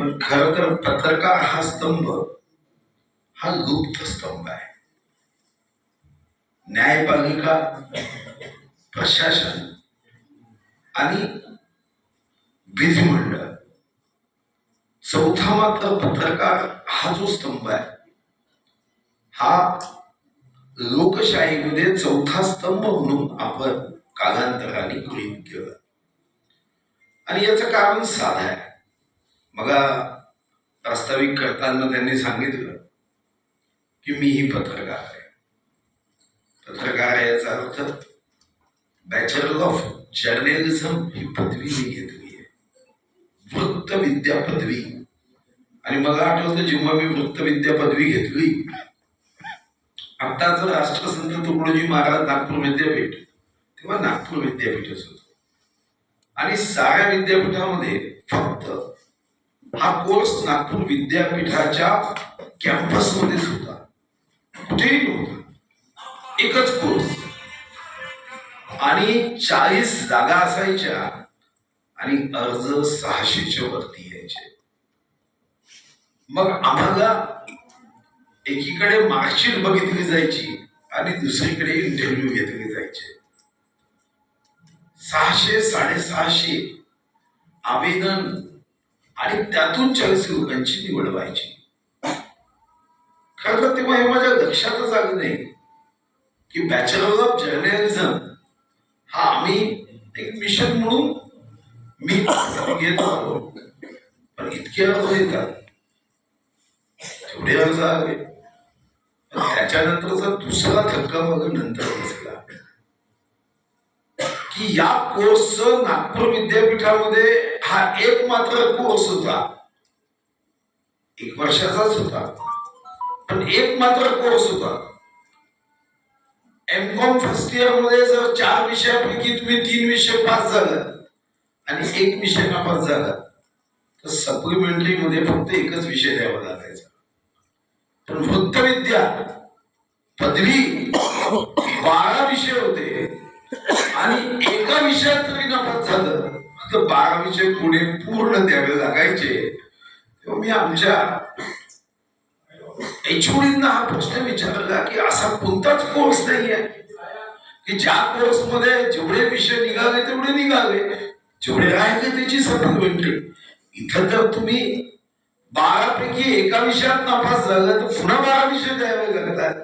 पण खर तर पत्रकार हा स्तंभ हा गुप्त स्तंभ आहे. न्यायपालिका प्रशासन आणि विधिमंडळ. चौथा मात्र पत्रकार हा जो स्तंभ आहे हा लोकशाहीमध्ये चौथा स्तंभ म्हणून आपण कालांतराने गृहित केलं. आणि याचं कारण साधं आहे. मला प्रास्ताविक करताना त्यांनी सांगितलं की मी ही पत्रकार आहे. पत्रकार याचा अर्थ बॅचलर ऑफ जर्नलिझम ही पदवी मी घेतली आहे. वृत्तविद्या पदवी. आणि मला आठवतं जेव्हा मी वृत्तविद्या पदवी घेतली आत्ताच राष्ट्रसंत तुकडोजी महाराज नागपूर विद्यापीठ तेव्हा नागपूर विद्यापीठच होत. आणि साऱ्या विद्यापीठामध्ये फक्त हा कोर्स नागपूर विद्यापीठाच्या कॅम्पसमध्येच होता कुठेही नव्हता. एकच कोर्स. आणि चाळीस जागा असायच्या आणि अर्ज सहाशेच्या वरती यायचे. मग आम्हाला एकीकडे मार्कशीट बघितली जायची आणि दुसरीकडे इंटरव्ह्यू घेतले जायचे. सहाशे साडेसहाशे आवेदन आणि त्यातून चाळीस लोकांची निवड व्हायची. खरं तर तेव्हा हे माझ्या लक्षातच आलं नाही की बॅचलर ऑफ जर्नलिझम हा आम्ही एक मिशन म्हणून मी घेत आलो. पण इतके अर्ज येतात. थोडे अर्ज आले त्याच्यानंतरचा दुसरा धक्का मग नंतर बसला. की या कोर्स नागपूर विद्यापीठामध्ये हा एक मात्र कोर्स होता एक वर्षाचाच होता पण एक मात्र कोर्स होता एम कॉम फर्स्ट इयरमध्ये जर चार विषयापैकी तुम्ही तीन विषय पास झाला आणि एक विषय नापास झाला तर सप्लिमेंटरी मध्ये फक्त एकच विषय द्यावा लागायचा. पण वृत्तविद्या पदवी बारा विषय होते आणि एका विषयात तरी नापास झालं तर बारा विषय पूर्ण द्यावे लागायचे. तेव्हा मी आमच्या एचओडींना हा प्रश्न विचारला की असा कोणताच कोर्स नाही आहे की ज्या कोर्समध्ये जेवढे विषय निघाले तेवढे निघाले. जेवढे राहिले त्याची सप्लिमेंटरी इथं तर तुम्ही बारापैकी एका विषयात नापास झाला तर पुन्हा बारा विषय द्यावे लागतात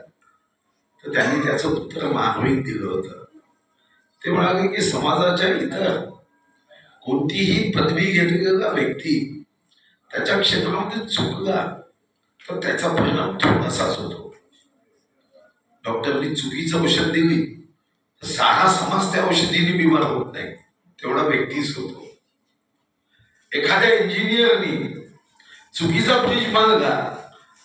तर त्यांनी त्याचं उत्तर मानविक दिलं होतं. ते म्हणाले की समाजाच्या इतर कोणतीही पदवी घेतलेला व्यक्ती त्याच्या क्षेत्रामध्ये चुकला तर त्याचा परिणाम थोडासाच होतो. डॉक्टरनी चुकीचं औषध दिली तर सारा समाज त्या औषधीने बिमार होत नाही तेवढा व्यक्तीच होतो. एखाद्या इंजिनियरनी चुकीचा ब्रिज बांधला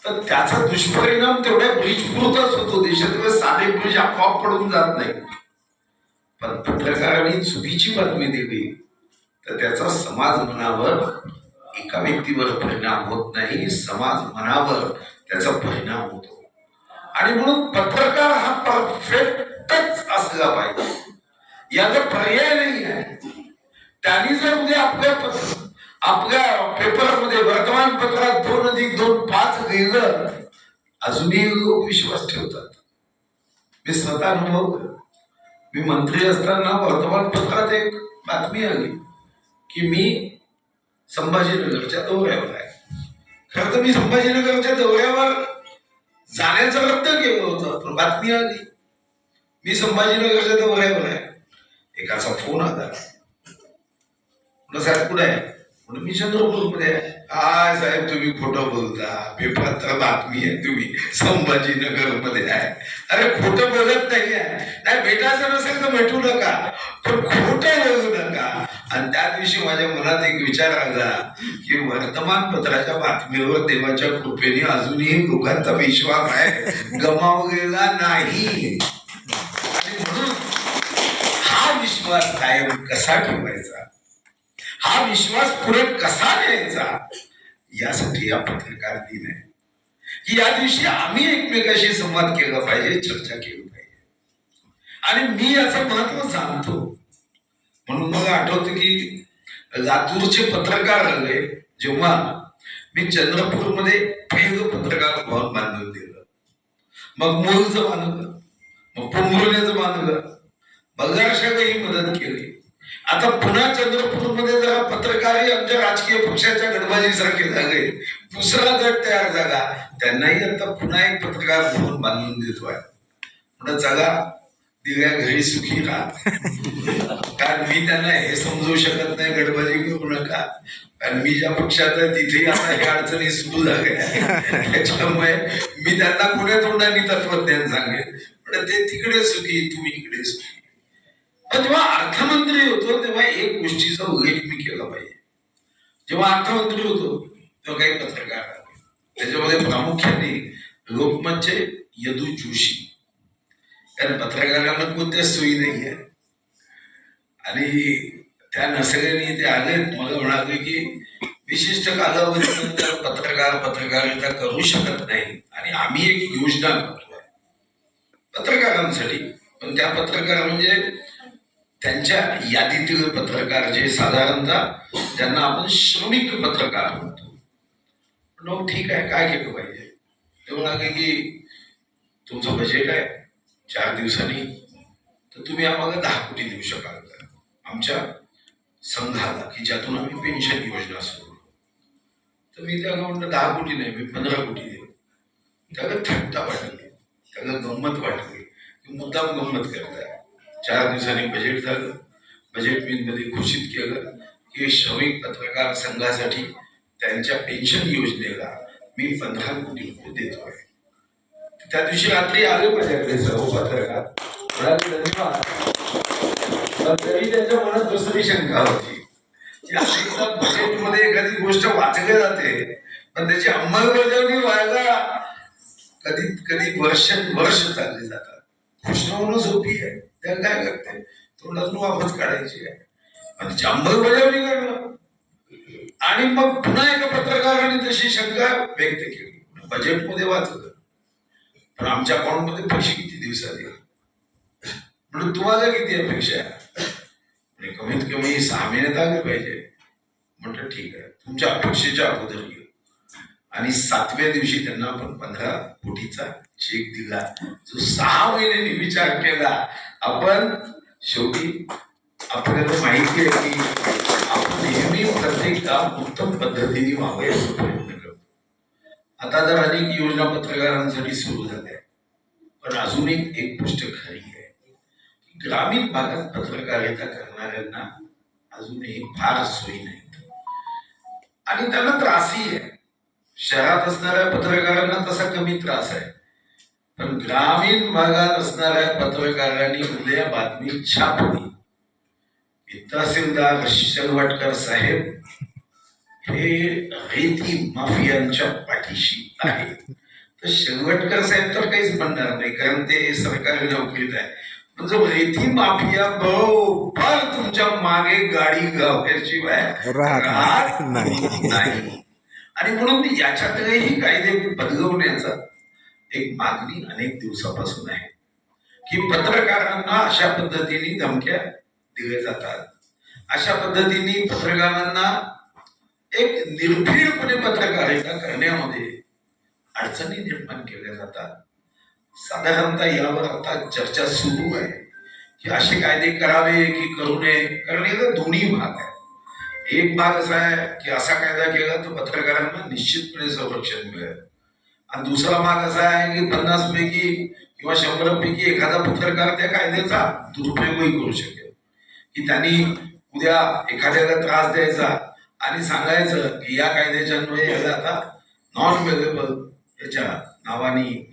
तर त्याचा दुष्परिणाम तेवढ्या ब्रिज पुरताच होतो. देशातले साधे ब्रिज आपोआप पडून जात नाही पण पत्रकारांनी चुकीची बातमी दिली तर त्याचा समाज मनावर एका व्यक्तीवर परिणाम होत नाही समाज मनावर त्याचा परिणाम होतो. आणि म्हणून पत्रकार हा परफेक्टच असला पाहिजे. याचा पर्याय नाही आहे. त्यांनी जर उद्या आपल्या आपल्या पेपरमध्ये वर्तमानपत्रात दोन अधिक दोन पाच लिहिलं अजूनही लोक विश्वास ठेवतात. मी स्वतः अनुभव मी मंत्री असताना वर्तमानपत्रात एक बातमी आली. की मी संभाजीनगरच्या दौऱ्यावर आहे. खरं तर मी संभाजीनगरच्या दौऱ्यावर जाण्याचं रद्द केलं होतं पण बातमी आली. मी संभाजीनगरच्या दौऱ्यावर आहे. एकाचा फोन आला. साहेब कुठे आहे? म्हणून मी चंद्रपूरमध्ये आहे. काय साहेब तुम्ही खोटं बोलता. पेपरात तर बातमी आहे तुम्ही. संभाजीनगरमध्ये आहे. अरे खोटं बोलत नाही आहे नाही भेटायचं नसेल तर भेटू नका. पण खोटं बोलू नका. आणि त्या दिवशी माझ्या मनात एक विचार आला की वर्तमानपत्राच्या बातमीवर देवाच्या कृपेने अजूनही लोकांचा विश्वास आहे गमावलेला नाही. म्हणून हा विश्वास कायम कसा ठेवायचा? हा विश्वास पुढे कसा न्यायचा? यासाठी हा पत्रकार दिन आहे. की या दिवशी आम्ही एकमेकाशी संवाद केला पाहिजे चर्चा केली पाहिजे. आणि मी याचं महत्त्व सांगतो. म्हणून मला आठवतं की लातूरचे पत्रकार आले जेव्हा मी चंद्रपूरमध्ये पहिलं पत्रकार भवन बांधून दिलं मग मोलचं बांधलं मग पोंभुर्ण्याचं बांधलं बगाशालाही मदत केली. आता पुन्हा चंद्रपूरमध्ये जरा पत्रकारही आमच्या राजकीय पक्षाच्या गटबाजीसारखे झाले. दुसरा गट तयार झाला. त्यांनाही आता पुन्हा एक पत्रकार भवन बांधून देतोय. म्हणून चला दिव्या घरी सुखी राहा. कारण मी त्यांना हे समजू शकत नाही गडबडी करू नका. कारण मी ज्या पक्षात आहे तिथेही आता ह्या अडचणी सुरू झाल्या. त्याच्यामुळे मी त्यांना पुढे तोंडाने तत्वज्ञान सांगेन. पण ते तिकडे सुखी तुम्ही इकडे सुखी. पण जेव्हा अर्थमंत्री होतो तेव्हा एक गोष्टीचा उल्लेख मी केला पाहिजे. जेव्हा अर्थमंत्री होतो तेव्हा काही पत्रकार त्याच्यामध्ये प्रामुख्याने लोकमतचे यदू जोशी. कारण पत्रकारांना कोणत्याच सोयी नाही आहे आणि त्या नसल्याने ते आले मला म्हणाले की विशिष्ट कालावधीनंतर पत्रकार पत्रकारिता करू शकत नाही. आणि आम्ही एक योजना करतो. पत्रकारांसाठी. पण त्या पत्रकार म्हणजे त्यांच्या यादीतील पत्रकार जे साधारणतः ज्यांना आपण श्रमिक पत्रकार म्हणतो. मग ठीक आहे काय केलं पाहिजे? ते म्हणाले की तुमचं बजेट आहे. चार दिवसांनी तर तुम्ही आम्हाला दहा कोटी देऊ शकाल का? आमच्या संघाला की ज्यातून आम्ही पेन्शन योजना सुरू तर मी त्याला म्हणलं दहा कोटी नाही मी पंधरा कोटी देऊ त्याला थट्टा वाटली त्याला गंमत वाटली. की मुद्दाम गंमत करताय. चार दिवसांनी बजेट झालं. बजेटमध्ये घोषित केलं की श्रमिक पत्रकार संघासाठी त्यांच्या पेन्शन योजनेला मी पंधरा कोटी रुपये आहे त्या दिवशी रात्री आले माझ्याकडे सर्व पत्रकार धन्यवाद पण तरी त्याच्या मनात दुसरी शंका होती. मध्ये एखादी गोष्ट वाचली जाते पण त्याची अंमलबजावणी व्हायला कधी कधी वर्ष वर्ष चालली जातात. घोषणा होणं सोपी आहे. त्याला काय करते? तोंडातून वापस काढायची आहे. पण त्याची अंमलबजावणी करणं. आणि मग पुन्हा एका पत्रकाराने तशी शंका व्यक्त केली. बजेटमध्ये वाचलं. पण आमच्या अकाउंटमध्ये पैसे किती दिवसात येईल म्हणून तुम्हाला किती अपेक्षा आहे? कमीत कमी सहा महिन्यात आले पाहिजे. म्हटलं ठीक आहे. तुमच्या अपेक्षेच्या अगोदर घेऊ आणि सातव्या दिवशी त्यांना आपण पंधरा कोटीचा चेक दिला. जो सहा महिन्यांनी विचार केला. आपण शेवटी आपल्याला माहिती आहे की आपण नेहमी प्रत्येक काम उत्तम पद्धतीने व्हावं याचा आता तर अनेक योजना पत्रकारांसाठी सुरू झाल्या पण अजून एक एक गोष्ट खरी आहे. की ग्रामीण भागात पत्रकारिता करणाऱ्यांना अजूनही फार सोयी नाहीत. आणि त्यांना त्रासही आहे. शहरात असणाऱ्या पत्रकारांना तसा कमी त्रास आहे. पण ग्रामीण भागात असणाऱ्या पत्रकारांनी उद्या बातमी छापली की तहसीलदार शेलवटकर साहेब हे रेती माफियांच्या पाठीशी आहे. तर शेलवटकर साहेब तर काहीच म्हणणार नाही कारण ते सरकारी नोकरीत आहे. जो रेती माफिया बरोबर तुमच्या मागे गाडी गावल्याशिवाय राहत. नाही. आणि म्हणून याच्यातही कायदे बदलवण्याचा एक मागणी अनेक दिवसापासून आहे. की पत्रकारांना अशा पद्धतीने धमक्या दिल्या जातात. अशा पद्धतीने पत्रकारांना एक निर्भीडपणे पत्रकारिता करण्यामध्ये? अडचणी निर्माण केल्या जातात. साधारणतः यावर आता चर्चा सुरू आहे. की असे कायदे करावे की करू नये? कारण याचा दोन्ही भाग आहे एक भाग असा आहे की असा कायदा केला तर पत्रकारांना निश्चितपणे संरक्षण मिळेल. आणि दुसरा भाग असा आहे की पन्नास पैकी किंवा शंभर पैकी एखादा पत्रकार त्या कायद्याचा दुरुपयोगही करू शकेल. की त्यांनी उद्या एखाद्याला त्रास द्यायचा आणि सांगायचं की या कायद्याच्या अन्वये आता नॉन अवेलेबल याच्या नावाने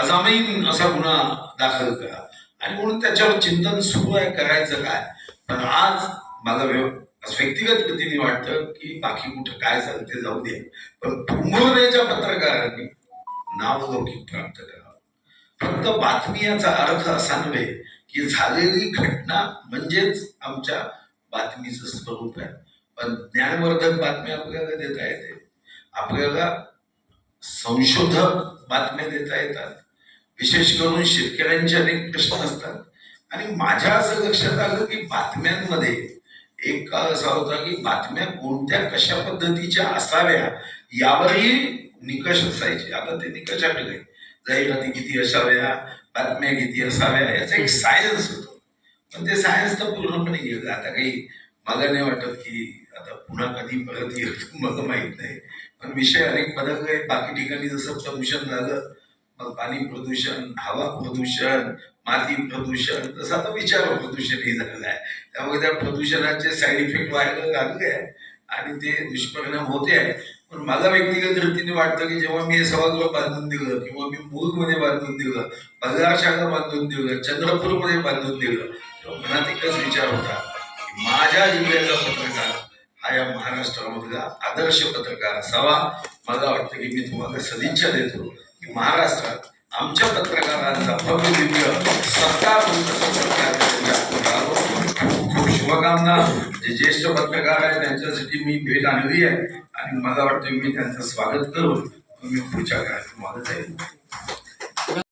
अजामीन असा गुन्हा दाखल करा. आणि म्हणून त्याच्यावर चिंतन सुरू आहे करायचं काय? पण आज मला व्यव- असं व्यक्तिगत गतीने वाटतं की बाकी कुठं काय झालं ते जाऊ दे. पण पुंगवण्याच्या पत्रकारांनी नावलौकिक प्राप्त करावं. फक्त बातमी याचा अर्थ असा नव्हे की झालेली घटना म्हणजेच आमच्या बातमीचं स्वरूप आहे पण ज्ञानवर्धक बातम्या आपल्याला देता येते. आपल्याला संशोधक बातम्या देता येतात. विशेष करून शेतकऱ्यांचे अनेक प्रश्न असतात. आणि माझ्या असं लक्षात आलं की बातम्यांमध्ये एक काळ असा होता की बातम्या कोणत्या कशा पद्धतीच्या असाव्या यावरही निकष असायचे. आता ते निकष आटले जाहिराती किती असाव्या बातम्या किती असाव्या याचा एक सायन्स होतो. पण ते सायन्स तर पूर्णपणे गेलं. आता काही मला नाही वाटत की आता पुन्हा कधी परत येईल मला माहीत नाही. पण विषय अनेक बदलले बाकी ठिकाणी जसं प्रदूषण झालं मग पाणी प्रदूषण हवा प्रदूषण माती प्रदूषण तसं आता विचार प्रदूषणही झालेलं आहे. त्यामुळे त्या प्रदूषणाचे साईड इफेक्ट व्हायला लागले आहे आणि ते दुष्परिणाम होते आहे पण मला व्यक्तिगत रीतीने वाटतं की जेव्हा मी हे सभागृह बांधून दिलं किंवा मी मूलमध्ये बांधून दिलं बल्लार बांधून दिलं चंद्रपूरमध्ये बांधून दिलं तेव्हा मनात एकच विचार होता की माझ्या जिल्ह्याचा पत्रकार हा या महाराष्ट्रामधला आदर्श पत्रकार असावा. मला वाटतं की मी तुम्हाला सदिच्छा देतो की महाराष्ट्रात आमच्या पत्रकारांचा भव्य दिव्य सत्कार पत्रकार खूप खूप शुभकामना. जे ज्येष्ठ पत्रकार आहेत त्यांच्यासाठी मी भेट आणली आहे. आणि मला वाटतं मी त्यांचं स्वागत करून मी पुढच्या काळात तुम्हाला जाईल.